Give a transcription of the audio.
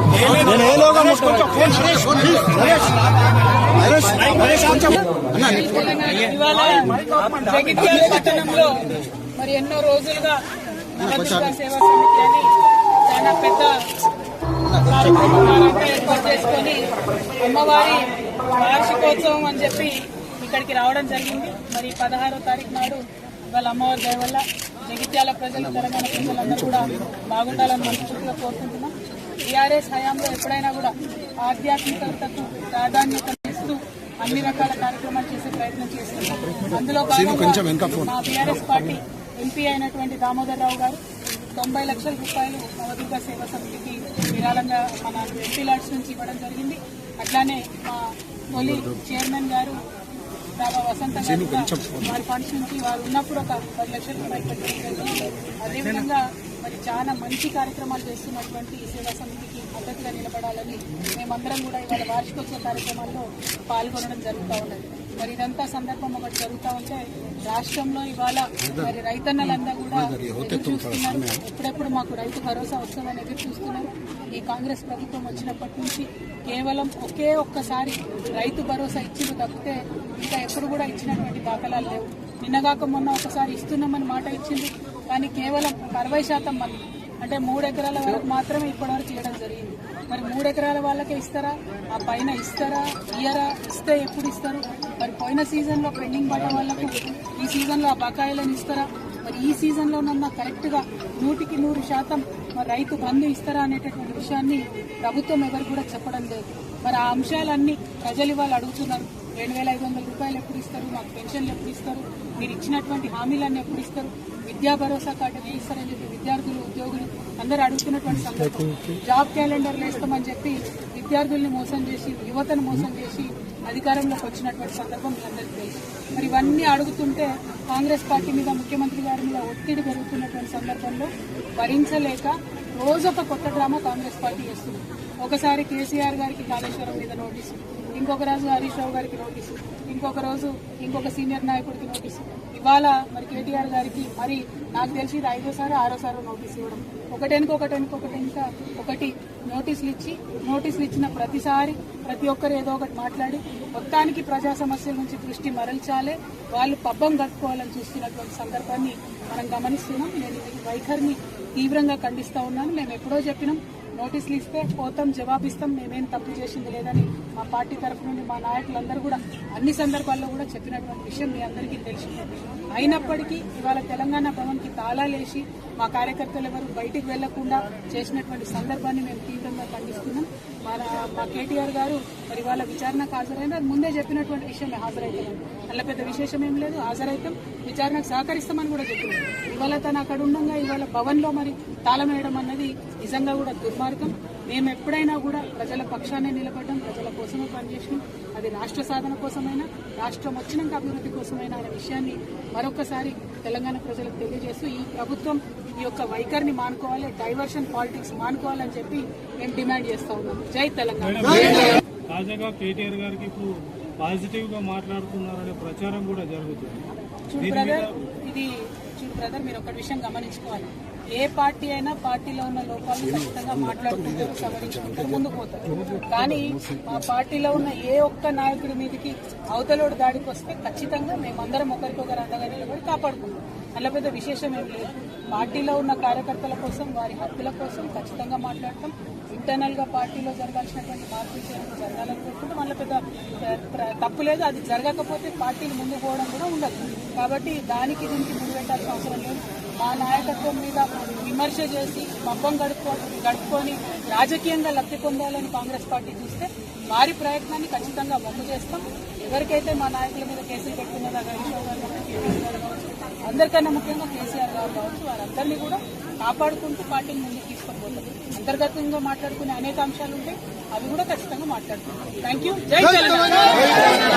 నేను ఏ లోగా జగిత్యాల పట్టణంలో మరి ఎన్నో రోజులుగా సేవా సమితి చాలా పెద్ద కార్యక్రమాలంతా ఏర్పాటు చేసుకొని అమ్మవారి వార్షికోత్సవం అని చెప్పి ఇక్కడికి రావడం జరిగింది. మరి పదహారో తారీఖు నాడు ఇవాళ అమ్మవారి దయ వల్ల జగిత్యాల ప్రజలు తెలంగాణ ప్రజలందరూ కూడా బాగుండాలని మనస్ఫూర్తిగా కోరుకుంటున్నాం. టీఆర్ఎస్ హయాంలో ఎప్పుడైనా కూడా ఆధ్యాత్మికతకు ప్రాధాన్యత ఇస్తూ అన్ని రకాల కార్యక్రమాలు చేసే ప్రయత్నం చేస్తున్నాం. అందులో భాగంగా మా టీఆర్ఎస్ పార్టీ ఎంపీ అయినటువంటి దామోదర్ రావు గారు తొంభై లక్షల రూపాయలు నవదుర్గ సేవా సమితికి విరాళంగా మన ఎంపీ లాడ్స్ నుంచి ఇవ్వడం జరిగింది. అట్లానే మా తొలి చైర్మన్ గారు రాబా వసంత గారు వారి ఫండ్స్ నుంచి వారు ఉన్నప్పుడు ఒక పది లక్షల రూపాయలు పెట్టడం జరిగింది. అదేవిధంగా మరి చాలా మంచి కార్యక్రమాలు చేస్తున్నటువంటి సేవా సమితికి మద్దతుగా నిలబడాలని మేమందరం కూడా ఇవాళ వార్షికోత్సవ కార్యక్రమాల్లో పాల్గొనడం జరుగుతూ ఉన్నది. మరి ఇదంతా సందర్భం ఒకటి జరుగుతూ ఉంటే రాష్ట్రంలో ఇవాళ మరి రైతన్నలంతా కూడా ఎదురు చూస్తున్నారు. ఎప్పుడెప్పుడు మాకు రైతు భరోసా వస్తుందని ఎదురు చూస్తున్నారు ఈ కాంగ్రెస్ ప్రభుత్వం వచ్చినప్పటి నుంచి కేవలం ఒకే ఒక్కసారి రైతు భరోసా ఇచ్చింది తప్పితే ఇంకా ఎప్పుడు కూడా ఇచ్చినటువంటి దాఖలాలు లేవు. నిన్నగాక మొన్న ఒకసారి ఇస్తున్నామని మాట ఇచ్చింది కానీ కేవలం అరవై శాతం మంది అంటే మూడు ఎకరాల వరకు మాత్రమే ఇప్పటివరకు చేయడం జరిగింది. మరి మూడు ఎకరాల వాళ్ళకే ఇస్తారా? ఆ పైన ఇస్తారా? ఇయరా ఇస్తే ఎప్పుడు ఇస్తారు? మరి పోయిన సీజన్లో పెండింగ్ పడ్డ వాళ్ళకు ఈ సీజన్లో ఆ బకాయిలను ఇస్తారా? మరి ఈ సీజన్లోనన్నా కరెక్ట్గా నూటికి నూరు శాతం మరి రైతు బంధు ఇస్తారా అనేటటువంటి విషయాన్ని ప్రభుత్వం ఎవరు కూడా చెప్పడం లేదు. మరి ఆ అంశాలన్నీ ప్రజలు ఇవాళ అడుగుతున్నారు. రెండు వేల ఐదు వందల రూపాయలు ఎప్పుడు ఇస్తారు? మాకు పెన్షన్లు ఎప్పుడు ఇస్తారు? మీరు ఇచ్చినటువంటి హామీలన్నీ ఎప్పుడు ఇస్తారు? విద్యా భరోసా కార్డు వేయిస్తారని చెప్పి విద్యార్థులు ఉద్యోగులు అందరూ అడుగుతున్నటువంటి సందర్భం. జాబ్ క్యాలెండర్లు వేస్తామని చెప్పి విద్యార్థుల్ని మోసం చేసి యువతను మోసం చేసి అధికారంలోకి వచ్చినటువంటి సందర్భం మీ అందరికీ తెలుసు. మరి ఇవన్నీ అడుగుతుంటే కాంగ్రెస్ పార్టీ మీద ముఖ్యమంత్రి గారి మీద ఒత్తిడి పెరుగుతున్నటువంటి సందర్భంలో భరించలేక రోజొక కొత్త డ్రామా కాంగ్రెస్ పార్టీ చేస్తుంది. ఒకసారి కేసీఆర్ గారికి కాళేశ్వరం మీద నోటీసు ఇంకొక రోజు హరీష్ రావు గారికి నోటీసు ఇంకొక రోజు ఇంకొక సీనియర్ నాయకుడికి నోటీసు. ఇవాళ మరి కేటీఆర్ గారికి మరి నాకు తెలిసి ఇది ఐదోసారి ఆరోసారి నోటీస్ ఇవ్వడం. ఒకటెనుక ఒకటెనుక ఇంకా ఒకటి నోటీసులు ఇచ్చి నోటీసులు ఇచ్చిన ప్రతిసారి ప్రతి ఒక్కరు ఏదో ఒకటి మాట్లాడి మొత్తానికి ప్రజా సమస్యల నుంచి దృష్టి మరల్చాలే. వాళ్ళు పబ్బం కట్టుకోవాలని చూస్తున్నటువంటి సందర్భాన్ని మనం గమనిస్తున్నాం. నేను వైఖరిని తీవ్రంగా ఖండిస్తూ ఉన్నాను. మేము ఎప్పుడో చెప్పినాం నోటీసులు ఇస్తే పోతాం జవాబిస్తాం మేమేం తప్పు చేసింది లేదని మా పార్టీ తరఫు నుండి మా నాయకులందరూ కూడా అన్ని సందర్భాల్లో కూడా చెప్పినటువంటి విషయం మీ అందరికీ తెలిసిందే. అయినప్పటికీ ఇవాళ తెలంగాణ భవన్కి తాళాలేసి మా కార్యకర్తలు ఎవరు బయటికి వెళ్ళకుండా చేసినటువంటి సందర్భాన్ని మేము తీవ్రంగా తీసుకున్నాం. మన మా కేటీఆర్ గారు మరి వాళ్ళ విచారణకు హాజరైన ముందే చెప్పినటువంటి విషయమే హాజరైతున్నాం అల్ల పెద్ద విశేషం ఏం లేదు హాజరైతాం. విచారణకు సహకరిస్తామని కూడా చెప్పినాం. ఇవాళ తను అక్కడ ఉండగా ఇవాళ భవన్లో మరి తాళం వేయడం అన్నది నిజంగా కూడా దుర్మార్గం. మేము ఎప్పుడైనా కూడా ప్రజల పక్షాన్ని నిలబడ్డం ప్రజల కోసమే పనిచేసినాం. అది రాష్ట్ర సాధన కోసమైనా రాష్ట్రం వచ్చినాక అభివృద్ధి కోసమైనా అనే విషయాన్ని మరొకసారి తెలంగాణ ప్రజలకు తెలియజేస్తూ ఈ ప్రభుత్వం ఈ యొక్క వైఖరిని మానుకోవాలి డైవర్షన్ పాలిటిక్స్ మానుకోవాలని చెప్పి మేము డిమాండ్ చేస్తా ఉన్నాం జై తెలంగాణ. తాజాగా కేటీఆర్ గారికి ఇప్పుడు పాజిటివ్గా మాట్లాడుతున్నారనే ప్రచారం కూడా జరుగుతుంది. ఇది చూడు బ్రదర్ మీరు ఒక విషయం గమనించుకోవాలి. ఏ పార్టీ అయినా పార్టీలో ఉన్న లోపాలను ఖచ్చితంగా మాట్లాడుకుంటారు సవరించుకుంటారు ముందుకు పోతారు. కానీ మా పార్టీలో ఉన్న ఏ ఒక్క నాయకుడి మీదకి అవతలోడు దాడికి వస్తే ఖచ్చితంగా మేమందరం ఒకరికొకరు అండగా నిలబడి కాపాడుకుంటాం. అందులో పెద్ద విశేషం ఏం లేదు. పార్టీలో ఉన్న కార్యకర్తల కోసం వారి హక్కుల కోసం ఖచ్చితంగా మాట్లాడతాం. ఇంటర్నల్గా పార్టీలో జరగాల్సినటువంటి మార్పులు చేయడం జరగాలని కోరుకుంటే మళ్ళీ పెద్ద తప్పు లేదు. అది జరగకపోతే పార్టీలు ముందు పోవడం కూడా ఉండదు. కాబట్టి దానికి దీనికి ముందు పెట్టాల్సిన అవసరం లేదు. మా నాయకత్వం మీద విమర్శ చేసి మబ్బం గడుపుకో గడుపుకొని రాజకీయంగా లబ్ధి పొందాలని కాంగ్రెస్ పార్టీ చూస్తే వారి ప్రయత్నాన్ని ఖచ్చితంగా వమ్ము చేస్తాం. ఎవరికైతే మా నాయకుల మీద కేసులు పెట్టుకున్నదా హరీష్ గారు అందరికన్నా ముఖ్యంగా కేసీఆర్ గారు కావచ్చు వారందరినీ కూడా కాపాడుకుంటూ పార్టీని ముందుకు తీసుకొని అంతర్గతంగా మాట్లాడుకునే అనేక అంశాలు ఉంటాయి అవి కూడా ఖచ్చితంగా మాట్లాడుకుంటాం. థ్యాంక్ యూ జై తెలంగాణ.